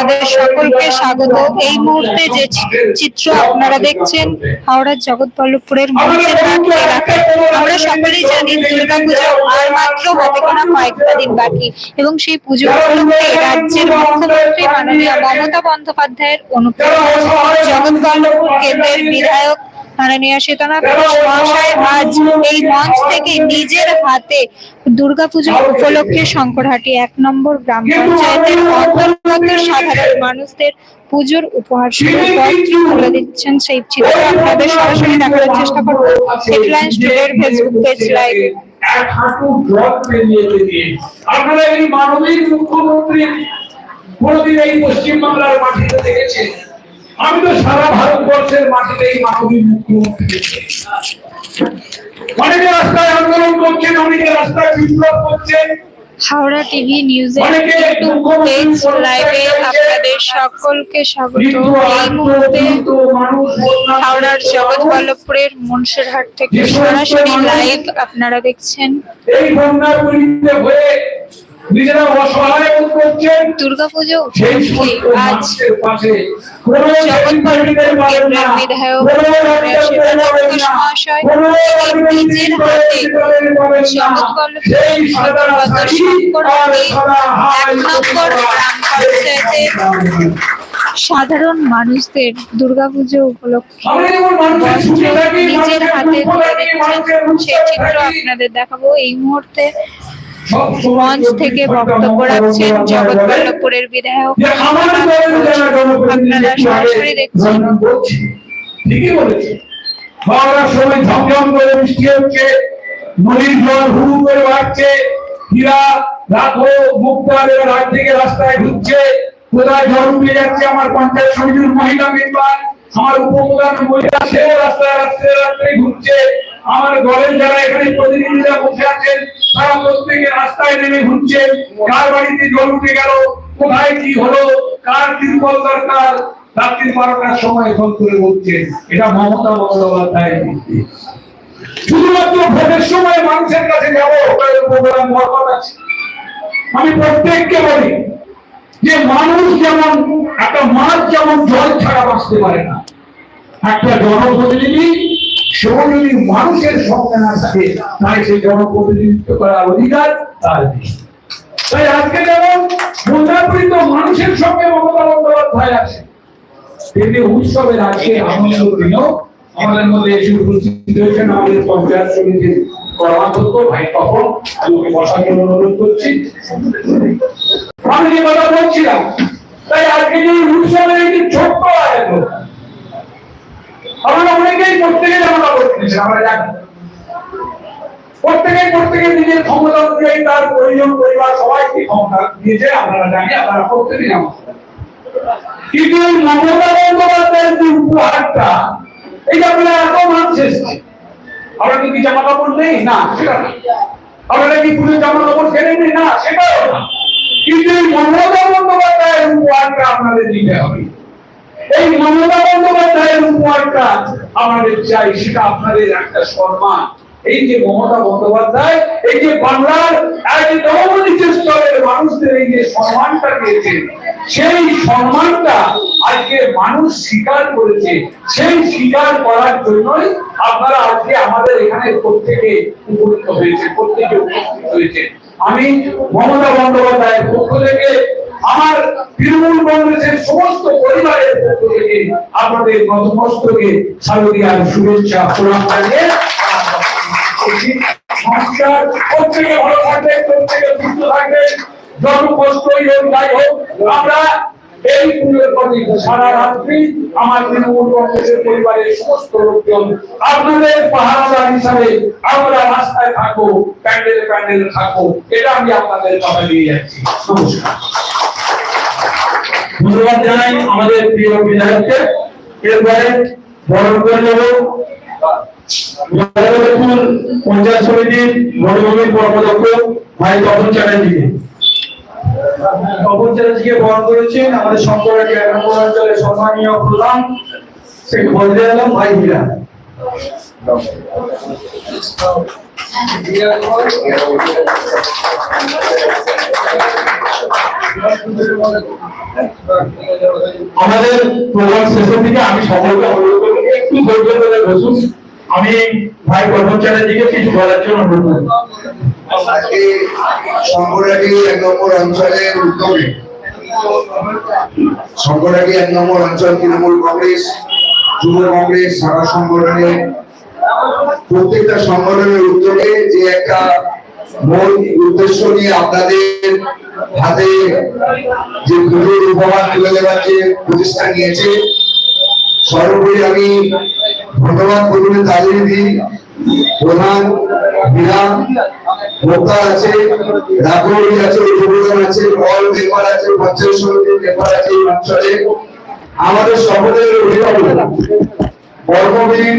আপনাদের সকলকে স্বাগত। এই মুহূর্তে যে চিত্র আপনারা দেখছেন, হাওড়ার জগৎ বল্লভপুরের আমরা সকলেই জানি দুর্গাপুজো আর মাত্র হাতে গোনা কয়েকটা দিন বাকি। এবং সেই পুজো রাজ্যের মুখ্যমন্ত্রী মাননীয় মমতা বন্দ্যোপাধ্যায়ের অনুপ্রেরণা জগৎ বল্লভপুর কেন্দ্রের বিধায়ক মাননীয় শীতনাথ মহাশয় আজ এই মঞ্চ থেকে নিজের হাতে দুর্গাপুজো উপলক্ষে শঙ্করহাটি এক নম্বর গ্রাম পঞ্চায়েতের অন্তর্গত সাধারণ মানুষদের পুজোর উপহার তুলে দিচ্ছেন সেই চিত্র আপনাদের সরাসরি দেখানোর চেষ্টা করব। হেডলাইন্স টুডের ফেসবুক পেজ লাইভ আপনারা এই মাননীয় মুখ্যমন্ত্রী কোনদিন এই পশ্চিমবাংলার মাটিতে দেখেছেন? আমি তো সারা ভারতবর্ষের মাটিতে এই মাননীয় মুখ্যমন্ত্রী অনেকে রাস্তায় আন্দোলন করছেন অনেকে রাস্তায় বিপ্লব করছেন। হাওড়া টিভি নিউজের অনেকে ইউটিউব পেজ লাইভে আপনাদের সকলকে স্বাগত। এই মুহূর্তে হাওড়ার জগৎবল্লভপুরের মুন্সিরহাট থেকে সরাসরি লাইভ আপনারা দেখছেন। এই বন্যা হয়ে দুর্গাপুজো আজ বিধায়ক মহাশয় নিজের হাতে সাধারণ মানুষদের দুর্গাপুজো উপলক্ষে নিজের হাতে সেই চিত্র আপনাদের দেখাবো। এই মুহূর্তে মঞ্চ থেকে বক্তব্য রাখছেন বিধায়ক। ঘোষ। যারা জনপ্রতিনিধি আপনারা সরাসরি দেখছেন। ঠিকই বলেছে বাংলার সময় ঝমঝম করে বৃষ্টি হচ্ছে নদীর জল হু হু করে বাড়ছে হীরা রাখো মুক্তার রাত থেকে রাস্তায় ঢুকছে কোথায় জল উঠে যাচ্ছে আমার পঞ্চায়েত সমিতির মহিলা মেম্বার আমার উপপ্রধান মহিলা সেও রাস্তায় রাস্তায় রাস্তায় ঘুরছে। আমার দলের যারা এখানে প্রতিনিধিরা বসে আছেন, তারা প্রত্যেকে রাস্তায় নেমে ঘুরছে কার বাড়িতে জল উঠে গেল? কোথায় কি হলো? কার তিরপল দরকার? রাত্রি বারোটার সময় করে বলছেন, এটা মমতা শুধুমাত্র ভোটের সময় মানুষের কাছে যাব প্রোগ্রাম আছে আমি প্রত্যেককে বলি যে মানুষ যেমন, একটা মাছ যেমন জল ছাড়া বাঁচতে পারে না, একটা জনপ্রতিনিধি যদি মানুষের তাই সেই জনপ্রতিনিধিত্ব করার অধিকার তার নেই। তাই আজকে যেমন মানুষের সঙ্গে আছে উৎসবের আজকে আনন্দ আমাদের মধ্যে এসে উপস্থিত হয়েছেন আমাদের পঞ্চায়েত সমিতির ভাই করছি। আমি যে কথা বলছিলাম, তাই আজকে যে উৎসবের একটি ছোট্ট আয়োজন আমরা অনেকেই প্রত্যেকে জামা কাপড় কিনেছি আমরা জানি। প্রত্যেকে প্রত্যেকে নিজের ক্ষমতা অনুযায়ী তার প্রয়োজন, পরিবার সবাইকে ক্ষমতা দিয়েছে আপনারা জানি আপনারা প্রত্যেকে জামা কিন্তু এই মমতা বন্দ্যোপাধ্যায়ের যে উপহারটা এই আপনারা এত এসছে আমরা কি জামা কাপড় নেই? না, সেটা আমরা কি পুজোর জামা কাপড় কেনে না, সেটাও না। কিন্তু এই মমতা বন্দ্যোপাধ্যায়ের উপহারটা আপনাদের দিতে হবে। এই উপহারটা আমাদের চাই সেটা আপনাদের একটা সম্মান। এই যে মমতা বন্দ্যোপাধ্যায়, এই যে বাংলার স্তরের মানুষদের এই যে সম্মানটা সেই সম্মানটা আজকে মানুষ স্বীকার করেছে। সেই স্বীকার করার জন্যই আপনারা আজকে আমাদের এখানে প্রত্যেকে উপনীত হয়েছে, প্রত্যেকে উপস্থিত হয়েছে। আমি মমতা বন্দ্যোপাধ্যায়ের পক্ষ থেকে আমার তৃণমূল কংগ্রেসের সমস্ত পরিবারের পক্ষ থেকে আপনাদের নতমস্তকে শারদীয়ার শুভেচ্ছা প্রণাম জানিয়ে আমরা এই আমার পরিবারের সমস্ত লোকজন আপনাদের হিসাবে আমরা রাস্তায় এটা আমি আপনাদের কথা দিয়ে যাচ্ছি। নমস্কার। ধন্যবাদ জানাই আমাদের প্রিয় বিধায়ককে এরপরে বরণ করে নেব। পঞ্চায়েত সমিতির বনভূমির কর্মদক্ষ ভাই তপন চ্যাটার্জিকে। তপন চ্যাটার্জিকে বরণ করেছেন আমাদের শঙ্করাটি এক নম্বর অঞ্চলের সম্মানীয় প্রধান সে বলতে এলাম ভাই হীরা আমাদের প্রোগ্রাম শেষের দিকে আমি সকলকে অনুরোধ করব, একটু ধৈর্য ধরে বসুন। আমি ভাই কর্মচারীর কিছু বলার জন্য অনুরোধ করব আজকে এক নম্বর অঞ্চলের উদ্যোগে শঙ্করাটি এক নম্বর অঞ্চল তৃণমূল কংগ্রেস, যুব কংগ্রেস শাখা সংগঠনে প্রত্যেকটা সংগঠনের উদ্যোগে যে একটা মূল উদ্দেশ্য নিয়ে আপনাদের হাতে যে পুজোর উপহার তুলে দেওয়ার যে প্রতিষ্ঠা নিয়েছে, সর্বোপরি আমি ধন্যবাদ প্রথমে তাদের দিই। প্রধান বিধান ভোক্তা আছে, রাঘবী আছে উপপ্রধান আছে অল মেম্বার আছে, পঞ্চায়েত সমিতির মেম্বার আছে, এই অঞ্চলে। আমাদের সকলের অভিভাবক কর্মবীর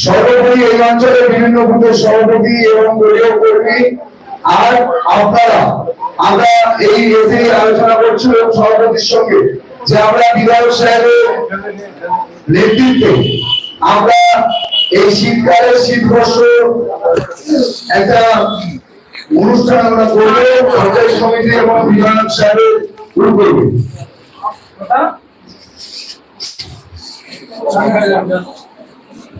সর্বোপরি এই অঞ্চলের বিভিন্ন বুথের সভাপতি এবং দলীয় কর্মী। আর আপনারা, আমরা এই এসে আলোচনা করছিলাম সভাপতির সঙ্গে যে আমরা বিধায়ক সাহেবের নেতৃত্বে আমরা এই শীতকালের শীত একটা অনুষ্ঠান আমরা করব, পঞ্চায়েত সমিতি এবং বিধায়ক সাহেবের উদ্যোগে সর্বোপরি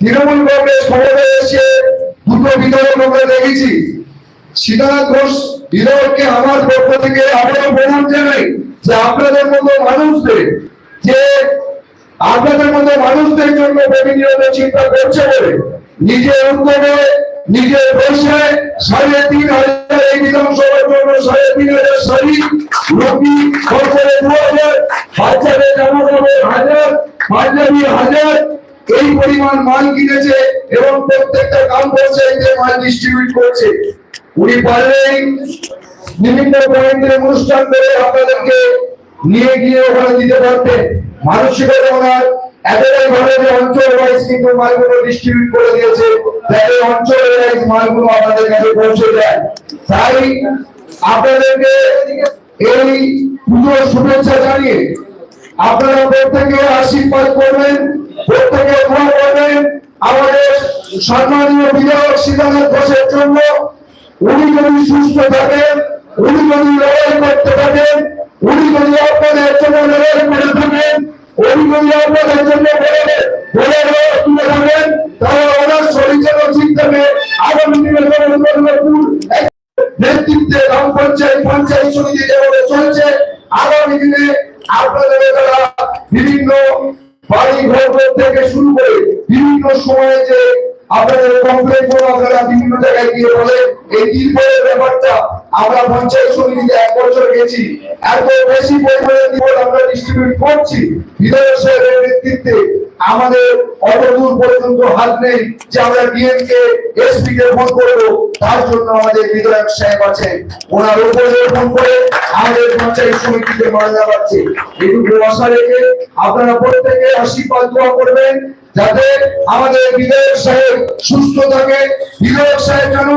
তৃণমূল কংগ্রেস ক্ষমতায় এসে দুটো বিধায়ক আমরা দেখেছি। সীতানাথ ঘোষ বিধায়ককে আমার পক্ষ থেকে আবারও প্রণাম জানাই যে আপনাদের মতো মানুষদের, যে আপনাদের মতো মানুষদের জন্য প্রতিনিয়ত চিন্তা করছে বলে নিজের উদ্যোগে, নিজের পয়সা সাড়ে তিন হাজার এই বিধানসভার জন্য সাড়ে তিন হাজার শাড়ি রবি বছরে দু হাজার, বাচ্চাদের জামা কাপড় হাজার পাঞ্জাবি হাজার এই পরিমাণ মাল কিনেছে এবং প্রত্যেকটা যে মাল ডিস্ট্রিবিউট করছে। উনি পারলেই বিভিন্ন অনুষ্ঠান করে আপনাদেরকে নিয়ে গিয়ে ওখানে দিতে পারতেন। মানসিকতা ওনার এতটাই যে অঞ্চল ওয়াইজ কিন্তু মালগুলো ডিস্ট্রিবিউট করে দিয়েছে, যাতে অঞ্চল ওয়াইজ মালগুলো আপনাদের কাছে পৌঁছে তাই আপনাদেরকে এই পুজোর শুভেচ্ছা জানিয়ে আপনারা প্রত্যেকে আশীর্বাদ করবেন। প্রত্যেকে দোয়া করবেন আমাদের সম্মানীয় বিধায়ক সীতানাথ ঘোষের জন্য। উনি যদি সুস্থ থাকেন, উনি যদি লড়াই করতে থাকেন, উনি যদি আপনাদের জন্য লড়াই করে থাকেন, উনি যদি আপনাদের জন্য বলে তুলে থাকেন, তাহলে ওনার শরীর যেন ঠিক থাকে আগামী দিনে যেমন নেতৃত্বে গ্রাম পঞ্চায়েত পঞ্চায়েত সমিতি যেভাবে চলছে, আগামী দিনে আপনাদের দ্বারা বিভিন্ন বাড়ি থেকে শুরু করে বিভিন্ন সময়ে যে আপনাদের বিভিন্ন জায়গায় গিয়ে বলে এই তিরপলের ব্যাপারটা আমরা পঞ্চায়েত সমিতিতে এক বছর গেছি। এত বেশি পরিমাণে আমরা ডিস্ট্রিবিউট করছি। বিধায়ক সাহেবের নেতৃত্বে আমাদের অত দূর পর্যন্ত হাত নেই যে আমরা ডিএমকে এসপি কে ফোন করব, তার জন্য আমাদের বিধায়ক সাহেব আছে ওনার উপরে ফোন করে আমাদের পঞ্চায়েত সমিতিতে মারা যাচ্ছে এটুকু আশা রেখে আপনারা প্রত্যেকে আশীর্বাদ দোয়া করবেন, যাতে আমাদের বিধায়ক সাহেব সুস্থ থাকে। বিধায়ক সাহেব যেন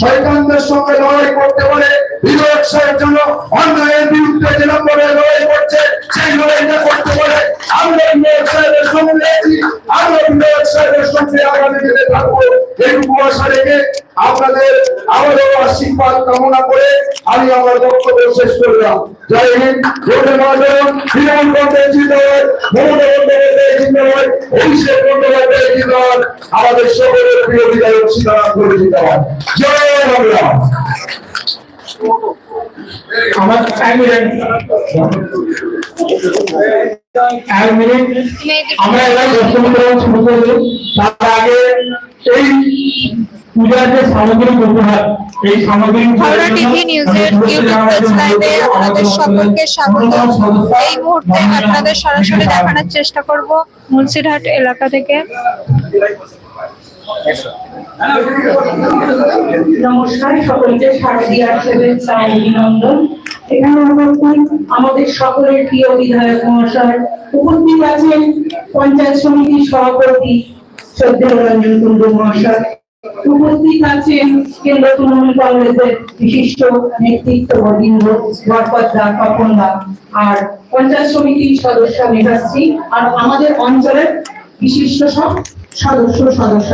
শয়তানদের সঙ্গে লড়াই করতে পারে। বিধায়ক সাহেব যেন অন্যায়ের বিরুদ্ধে যেরকম ভাবে লড়াই করছে, সেই লড়াইটা করতে পারে। সঙ্গে আছি, আমরা বিধায়ক সাহেবের সঙ্গে আগামী দিনে থাকব। কামনা করে আমি আমার শেষ করলাম। জয় হিন্দ জয় মাতরম তৃণমূল আমাদের সকলের প্রিয় বিধায়ক সীতারাম করে জয় বাংলা। আমার মিনিট এক মিনিট। আমরা এবার বক্তব্য শুরু করব। তার আগে এই পূজার যে সামগ্রী উপহার এই হাওড়া টিভি নিউজের ইউটিউব পেজ লাইভে আপনাদের সকলকে স্বাগত। এই মুহূর্তে আপনাদের সরাসরি দেখানোর চেষ্টা করব মুন্সিরহাট এলাকা থেকে। নমস্কার, সকলকে অভিনন্দন। এখানে উপস্থিত আমাদের সকলের প্রিয় বিধায়ক মহাশয় উপস্থিত আছেন পঞ্চায়েত সমিতির সভাপতি শ্রদ্ধেয় রঞ্জন মহাশয়। উপস্থিত আছেন কেন্দ্র তৃণমূল কংগ্রেসের বিশিষ্ট নেতৃত্ব বৃন্দ বরপদ্দা আর পঞ্চায়েত সমিতির সদস্য মেধাশ্রী আর আমাদের অঞ্চলের বিশিষ্ট সব সদস্য সদস্য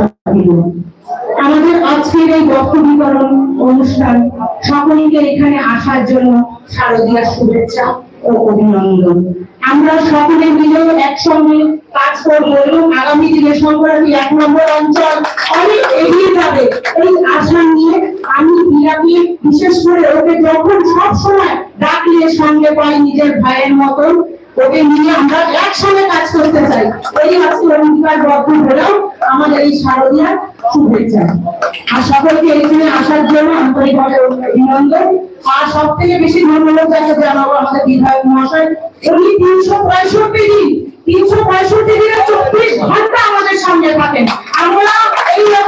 আমাদের আজকের এই বক্তব্য বিতরণ অনুষ্ঠান সকলকে এখানে আসার জন্য শারদীয়ার শুভেচ্ছা ও অভিনন্দন। আমরা সকলে মিলে একসঙ্গে কাজ করব এবং আগামী দিনে সংক্রান্তি এক নম্বর অঞ্চল অনেক এগিয়ে যাবে। এই আশা নিয়ে আমি বিরাকে বিশেষ করে ওকে যখন সব সময় ডাকলে সঙ্গে পাই নিজের ভাইয়ের মতন ওকে নিয়ে আমরা একসঙ্গে কাজ করতে চাই। এই আজকে অঙ্গীকার বদ্ধ হলেও আমাদের এই শারদীয়ার শুভেচ্ছা। আর সকলকে এখানে আসার জন্য আন্তরিকভাবে অভিনন্দন। আর সব থেকে বেশি ধন্যবাদ যাকে জানাব আমাদের বিধায়ক মহাশয়। উনি তিনশো পঁয়ষট্টি দিন, তিনশো পঁয়ষট্টি দিনে চব্বিশ ঘণ্টা আমাদের সামনে থাকেন। আমরা এইরকম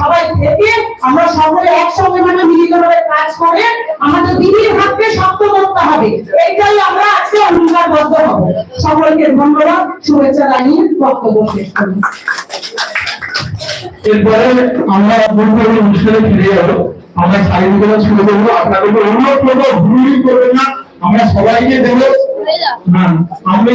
সবাই থেকে আমরা সকলে একসঙ্গে মানে মিলিতভাবে কাজ করে আমাদের দিদির হাতকে শক্ত করতে হবে। এইটাই আমরা আজকে অঙ্গীকারবদ্ধ হব। সকলকে ধন্যবাদ শুভেচ্ছা জানিয়ে বক্তব্য শেষ করি এরপরে আমরা বলব এই অনুষ্ঠানে ফিরে যাব। আমরা সাইনগুলো শুরু করব আপনাদেরকে অনুরোধ করব ভুল করবেন না। আমরা সবাইকে দেবো। হ্যাঁ আমি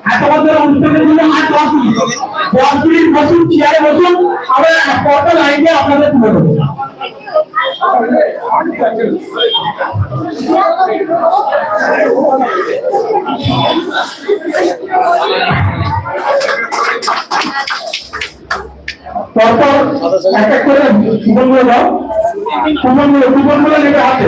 পাবেন এত বছর অনুষ্ঠানের জন্য আর দশ মিনিট কত লাইনে আপনাদের তুলে দেবো। তারপর করে কুপনগুলো দাও। কুপনগুলো নেবে হাতে।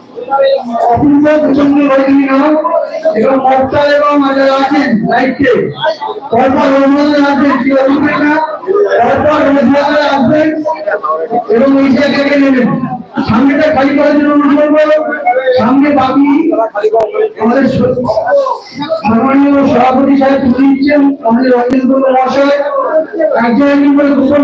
অপূর্ব প্রচণ্ড এবং এবং আছেন লাইটে পরপর রবীন্দ্রনাথ আসবেন কি অসুবিধা না পরপর রবীন্দ্রনাথ আসবেন এবং নেবেন সামনেটা খালি করার জন্য অনুরোধ সামনে বাকি আমাদের স- সভাপতি সাহেব তুলে দিচ্ছেন আমাদের কুমার মহাশয় একজন একজন করে দুজন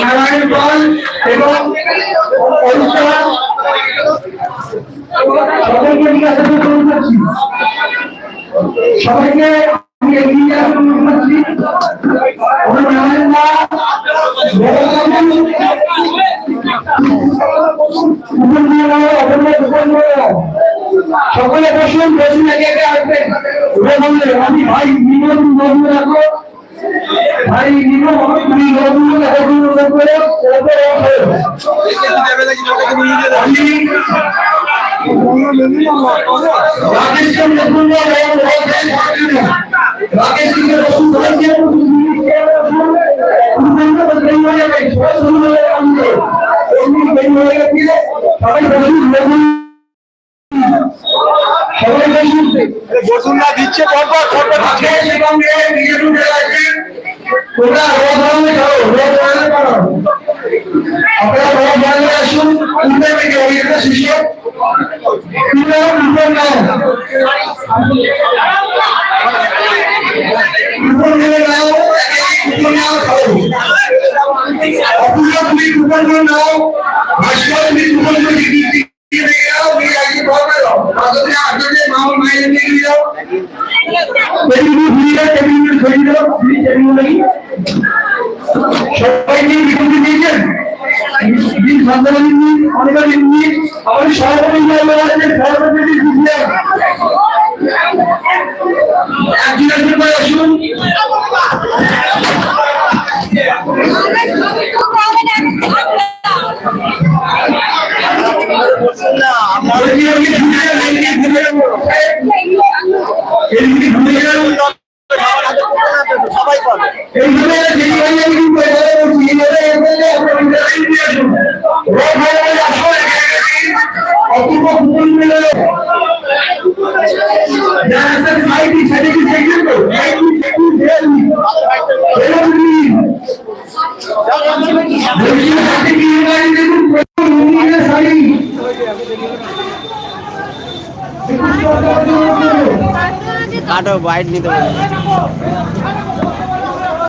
নারায়ণ পাল এবং অনুষ্ঠান সবাইকে আমি এগিয়ে যাওয়ার অনুরোধ করছি সকলে বসুন বসুন, একে একে বললেন আমি ভাই নিমন নবু রাখো। ভাই নিমন তুমি নবু রাখো। করে রাকেশ সবাই বসুন সবাই বসুন বসুন না দিচ্ছে পরপর ফটো দিচ্ছে। তোমরা রোজ রান্না করো, রোজ রান্না করো। আপনারা রোজ রান্না আসুন, উঠে থেকে ওই একটা তোমরা উপর নাও। মায়ের নিয়ে যাও টেবিল ঘুরিয়ে টেবিল সরিয়ে দাও, ঘুরিয়ে টেবিল লাগি সবাই নিয়ে বিকুতি দিয়েছেন। দিন সন্ধ্যাবেলা দিন অনেক দিন নিয়ে আমাদের সভাপতি সভাপতি বুঝলেন একজন একজন করে আসুন। হয়ে আসো অপূর্ব কুপন মিলে সাইডি সাইডি সাইডি সাইডি বলছি সাইডি কি গাড়ি দেখুন প্রথম মুমিনের সাইডি কাটো বাইট নিতে পারবে